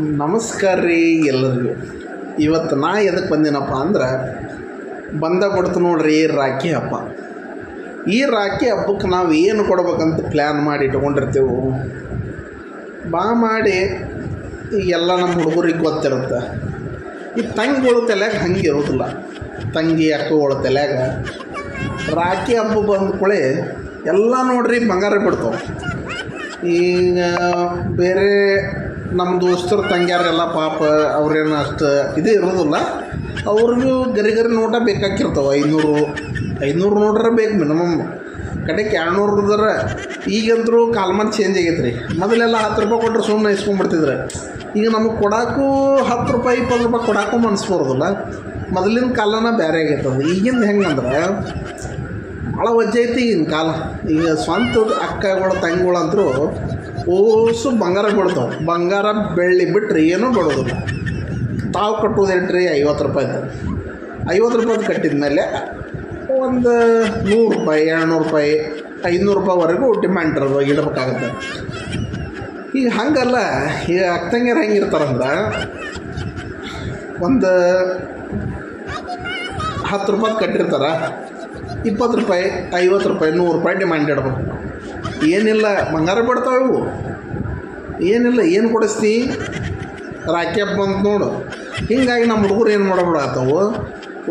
ನಮಸ್ಕಾರ ರೀ ಎಲ್ಲರಿಗೂ. ಇವತ್ತು ನಾ ಎದಕ್ಕೆ ಬಂದಿನಪ್ಪ ಅಂದ್ರೆ, ಬಂದ ಕೊಡ್ತು ನೋಡ್ರಿ ರಾಖಿ ಹಬ್ಬ. ಈ ರಾಖಿ ಹಬ್ಬಕ್ಕೆ ನಾವು ಏನು ಕೊಡ್ಬೇಕಂತ ಪ್ಲ್ಯಾನ್ ಮಾಡಿ ಇಟ್ಕೊಂಡಿರ್ತೇವೆ? ಬಾ ಮಾಡಿ ಎಲ್ಲ ನಮ್ಮ ಹುಡುಗರಿಗೆ ಗೊತ್ತಿರುತ್ತೆ. ಈ ತಂಗಿಗಳು ತಲೆಯಾಗ ಹಂಗೆ ಇರೋದಿಲ್ಲ. ತಂಗಿ, ಅಕ್ಕಗಳ ತಲೆಯಾಗ ರಾಖಿ ಹಬ್ಬ ಬಂದ ಕೂಡೇ ಎಲ್ಲ ನೋಡ್ರಿ ಬಂಗಾರ ಬಿಡ್ತಾವೆ. ಈಗ ಬೇರೆ ನಮ್ಮ ದೋಸ್ತರು ತಂಗ್ಯಾರೆಲ್ಲ ಪಾಪ ಅವ್ರೇನು ಅಷ್ಟು ಇದು ಇರೋದಿಲ್ಲ. ಅವ್ರಿಗೂ ಗರಿ ಗರಿ ನೋಟ ಬೇಕಾಗಿರ್ತಾವೆ ಐನೂರು ಐನೂರು ನೋಡ್ರೆ ಬೇಕು ಮಿನಿಮಮ್ ಕಡೆಗೆ ಎರಡುನೂರದರ ಈಗಂತರೂ ಕಾಲ್ಮಾನ ಚೇಂಜ್ ಆಗೈತೆ ರೀ ಮೊದಲೆಲ್ಲ ಹತ್ತು ರೂಪಾಯಿ ಕೊಟ್ಟರೆ ಸುಮ್ಮನೆ ಇಸ್ಕೊಂಡ್ಬಿಡ್ತಿದ್ರೆ ಈಗ ನಮಗೆ ಕೊಡೋಕ್ಕೂ ಹತ್ತು ರೂಪಾಯಿ, ಇಪ್ಪತ್ತು ರೂಪಾಯಿ ಕೊಡೋಕ್ಕೂ ಮನಸ್ಸು ಬರೋದಿಲ್ಲ. ಮೊದಲಿನ ಕಾಲನ ಬೇರೆ ಆಗೈತೆ ಅದು ಈಗಿಂದ ಹೆಂಗಂದ್ರೆ ಭಾಳ ವಜ್ಜೆ ಈಗಿನ ಕಾಲ. ಈಗ ಸ್ವಂತ ಅಕ್ಕಗಳು ತಂಗಿಗಳು ಅಂತರೂ ಓಸು ಬಂಗಾರ ಕೊಡ್ತಾವೆ. ಬಂಗಾರ ಬೆಳ್ಳಿ ಬಿಟ್ಟರೆ ಏನೂ ಬಡೋದಿಲ್ಲ ತಾವು ಕಟ್ಟೋದು ರೀ ಐವತ್ತು ರೂಪಾಯ್ದು. ಐವತ್ತು ರೂಪಾಯಿದು ಕಟ್ಟಿದ ಮೇಲೆ ಒಂದು ನೂರು ರೂಪಾಯಿ, ಎರಡುನೂರು ರೂಪಾಯಿ ಐನೂರು ರೂಪಾಯಿವರೆಗೂ ಡಿಮ್ಯಾಂಡ್ ಇಡಬೇಕಾಗತ್ತೆ. ಈಗ ಹಂಗಲ್ಲ, ಈಗ ಅಕ್ಕಂಗಿಯರು ಹೆಂಗಿರ್ತಾರಂದ್ರೆ ಒಂದು ಹತ್ತು ರೂಪಾಯಿ ಕಟ್ಟಿರ್ತಾರೆ. ಇಪ್ಪತ್ತು ರೂಪಾಯಿ, ಐವತ್ತು ರೂಪಾಯಿ, ನೂರು ರೂಪಾಯಿ ಡಿಮ್ಯಾಂಡ್ ಇಡ್ಬೇಕು. ಏನಿಲ್ಲ, ಬಂಗಾರ ಬಿಡ್ತಾವೆ ಏನಿಲ್ಲ, ಏನು ಕೊಡಿಸ್ತಿ? ರಾಖಿ ಹಬ್ಬ ಅಂತ ನೋಡು. ಹೀಗಾಗಿ ನಮ್ಮ ಹುಡುಗರು ಏನು ಮಾಡಬಿಡತ್ತವು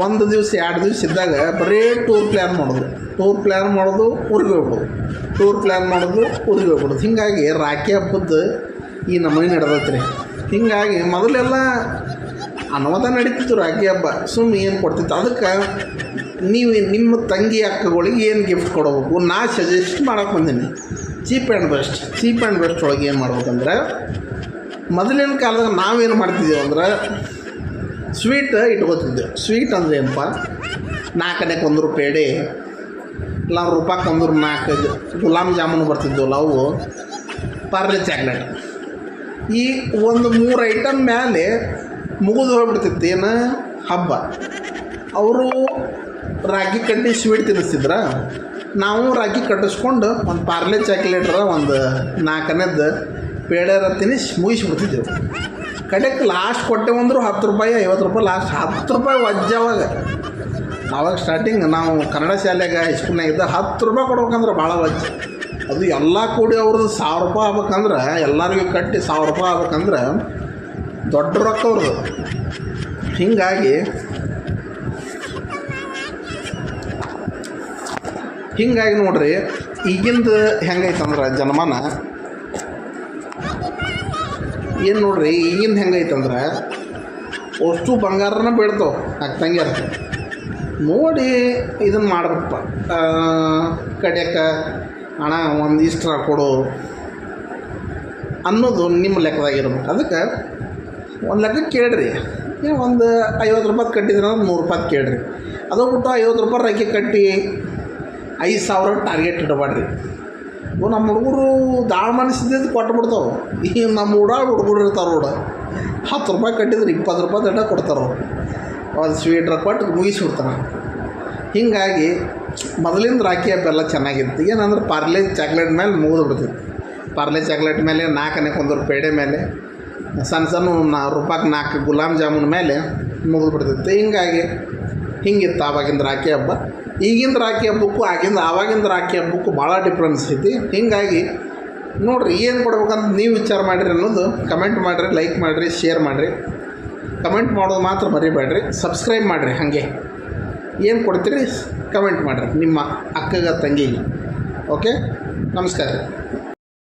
ಒಂದು ದಿವಸ, ಎರಡು ದಿವಸ ಇದ್ದಾಗ ಬರೀ ಟೂರ್ ಪ್ಲ್ಯಾನ್ ಮಾಡೋದು ಟೂರ್ ಪ್ಲ್ಯಾನ್ ಮಾಡೋದು, ಊರಿಗೆ ಹೋಗ್ಬಿಡೋದು ಟೂರ್ ಪ್ಲ್ಯಾನ್ ಮಾಡೋದು, ಊರಿಗೆ ಹೋಗ್ಬಿಡೋದು ಹೀಗಾಗಿ ರಾಖಿ ಹಬ್ಬದ್ದು ಈ ನಮೂನೆ ರೀ ಹೀಗಾಗಿ ಮೊದಲೆಲ್ಲ ಅನುವಾದ ನಡೀತಿತ್ತು ರಾಖಿ ಹಬ್ಬ. ಸುಮ್ಮನೆ ಏನು ಕೊಡ್ತಿತ್ತು? ಅದಕ್ಕೆ ನೀವು ನಿಮ್ಮ ತಂಗಿ ಅಕ್ಕಗಳಿಗೆ ಏನು ಗಿಫ್ಟ್ ಕೊಡಬೇಕು? ನಾ ಸಜೆಸ್ಟ್ ಮಾಡೋಕೆ ಬಂದೀನಿ. Cheap and best cheap and best ಒಳಗೆ ಏನು ಮಾಡ್ಬೇಕಂದ್ರೆ, ಮೊದಲಿನ ಕಾಲದಾಗ ನಾವೇನು ಮಾಡ್ತಿದ್ದೇವೆ ಅಂದ್ರೆ ಸ್ವೀಟ್ ಇಟ್ಕೋತಿದ್ದೆವು ಸ್ವೀಟ್ ಅಂದ್ರೆ ಏನಪ್ಪ? ನಾಲ್ಕನೇ ಒಂದು ಪೇಡೆ ಇಲ್ಲ ರೂಪಾಯ್ಗೆ ಒಂದು ನಾಲ್ಕು ಗುಲಾಬ್ ಜಾಮೂನು ಬರ್ತಿದ್ವಲ್ಲ ಲವ್ ಪಾರ್ಲೆ ಚಾಕ್ಲೇಟ್. ಈ ಒಂದು ಮೂರು ಐಟಮ್ ಮೇಲೆ ಮುಗಿದು ಹೋಗ್ಬಿಡ್ತಿತ್ತು. ಏನು? ಹಬ್ಬ. ಅವರು ರಾಗಿ ಕಟ್ಟಿ ಸ್ವೀಟ್ ತಿನ್ನಿಸ್ತಿದ್ರ? ನಾವು ರಾಗಿ ಕಟ್ಟಿಸ್ಕೊಂಡು ಒಂದು ಪಾರ್ಲೆ ಚಾಕ್ಲೇಟ್ರ ಒಂದು ನಾಲ್ಕನೇದು ಪೇಡರ ತಿನ್ನಿಸಿ ಮುಗಿಸ್ಬಿಡ್ತಿದ್ದೆವು. ಕಡೆಗೆ ಲಾಸ್ಟ್ ಕೊಟ್ಟೆವಂದ್ರು ಹತ್ತು ರೂಪಾಯಿ, ಐವತ್ತು ರೂಪಾಯಿ ಲಾಸ್ಟ್ ಹತ್ತು ರೂಪಾಯಿ ವಜ್ಜಾವಾಗ ಆವಾಗ ಸ್ಟಾರ್ಟಿಂಗ್ ನಾವು ಕನ್ನಡ ಶಾಲೆಗೆ ಇದ್ದ ಹತ್ತು ರೂಪಾಯಿ ಕೊಡ್ಬೇಕಂದ್ರೆ ಭಾಳ ವಜ್ಜ. ಅದು ಎಲ್ಲ ಕೂಡಿ ಅವ್ರದ್ದು ಸಾವಿರ ರೂಪಾಯಿ ಆಗ್ಬೇಕಂದ್ರೆ, ಎಲ್ಲರಿಗೂ ಕಟ್ಟಿ ಸಾವಿರ ರೂಪಾಯಿ ಆಗ್ಬೇಕಂದ್ರೆ ದೊಡ್ಡ ರೊಕ್ಕ ಅವ್ರದ್ದು. ಹೀಗಾಗಿ ಹೀಗಾಗಿ ನೋಡ್ರಿ, ಈಗಿಂದ ಹೆಂಗೈತಂದ್ರೆ ಜನಮಾನ? ಏನು ನೋಡ್ರಿ, ಈಗಿಂದ ಹೆಂಗೈತಂದ್ರೆ ಅಷ್ಟು ಬಂಗಾರನ ಬೀಳ್ತಾವೆ ಅಕ್ಕಂಗ್ಯಾರ ನೋಡಿ ಇದನ್ನು ಮಾಡ್ಬೇಕಪ್ಪ ಕಡಿಯಕ್ಕೆ ಹಣ ಒಂದು ಇಷ್ಟರ ಕೊಡು ಅನ್ನೋದು ನಿಮ್ಮ ಲೆಕ್ಕದಾಗಿರ್ಬೇಕು ಅದಕ್ಕೆ ಒಂದು ಲೆಕ್ಕ ಕೇಳ್ರಿ. ಒಂದು ಐವತ್ತು ರೂಪಾಯಿ ಕಟ್ಟಿದ್ರೆ ನೂರು ರೂಪಾಯಿ ಕೇಳ್ರಿ. ಅದು ಬಿಟ್ಟು ಐವತ್ತು ರೂಪಾಯಿ ರೆಕ್ಕೆ ಕಟ್ಟಿ ಐದು ಸಾವಿರ ಟಾರ್ಗೆಟ್ ಇಡಬಾರ್ದು ಇವು ನಮ್ಮ ಹುಡುಗರು ದಾಳ ಮನಸ್ಸಿದ್ದು ಕೊಟ್ಟು ಬಿಡ್ತಾವೆ. ಈಗ ನಮ್ಮ ಹುಡ ಹುಡುಗರು ಇರ್ತಾರೆ ನೋಡ. ಹತ್ತು ರೂಪಾಯಿ ಕಟ್ಟಿದ್ರೆ ಇಪ್ಪತ್ತು ರೂಪಾಯಿ ದಂಡ ಕೊಡ್ತಾರೆ ಒಂದು ಸ್ವೀಟ್ರ ಕೊಟ್ಟು ಮುಗಿಸ್ಬಿಡ್ತಾರೆ ಹೀಗಾಗಿ ಮೊದಲಿಂದ ರಾಖಿ ಹಬ್ಬ ಎಲ್ಲ ಚೆನ್ನಾಗಿತ್ತು. ಏನಂದ್ರೆ ಪಾರ್ಲೆ ಚಾಕ್ಲೇಟ್ ಮೇಲೆ ಮುಗಿದು ಬಿಡ್ತಿತ್ತು. ಪಾರ್ಲೆ ಚಾಕ್ಲೇಟ್ ಮೇಲೆ ನಾಲ್ಕನೇ ಒಂದು ಪೇಡೆ ಮೇಲೆ, ಸಣ್ಣ ಸಣ್ಣ ರೂಪಾಯಿ ನಾಲ್ಕು ಗುಲಾಬ್ ಜಾಮೂನ್ ಮೇಲೆ ಮುಗಿದು ಬಿಡ್ತಿತ್ತು. ಹಿಂಗಾಗಿ ಹಿಂಗಿತ್ತು ಆವಾಗಿಂದ ರಾಖಿ ಹಬ್ಬ. ಈಗಿಂದ ರಾಖಿ ಹಬ್ಬಕ್ಕೂ ಆಗಿಂದ ಆವಾಗಿಂದ ರಾಖಿ ಹಬ್ಬಕ್ಕೂ ಭಾಳ ಡಿಫ್ರೆನ್ಸ್ ಐತಿ. ಹೀಗಾಗಿ ನೋಡಿರಿ ಏನು ಕೊಡ್ಬೇಕಂತ ನೀವು ವಿಚಾರ ಮಾಡಿರಿ ಅನ್ನೋದು ಕಮೆಂಟ್ ಮಾಡಿರಿ ಲೈಕ್ ಮಾಡಿರಿ ಶೇರ್ ಮಾಡಿರಿ. ಕಮೆಂಟ್ ಮಾಡೋದು ಮಾತ್ರ ಮರಿಬೇಡ್ರಿ ಸಬ್ಸ್ಕ್ರೈಬ್ ಮಾಡಿರಿ ಹಾಗೆ. ಏನು ಕೊಡ್ತೀರಿ? ಕಮೆಂಟ್ ಮಾಡಿರಿ ನಿಮ್ಮ ಅಕ್ಕಗ, ತಂಗಿಗೆ. ಓಕೆ ನಮಸ್ಕಾರ.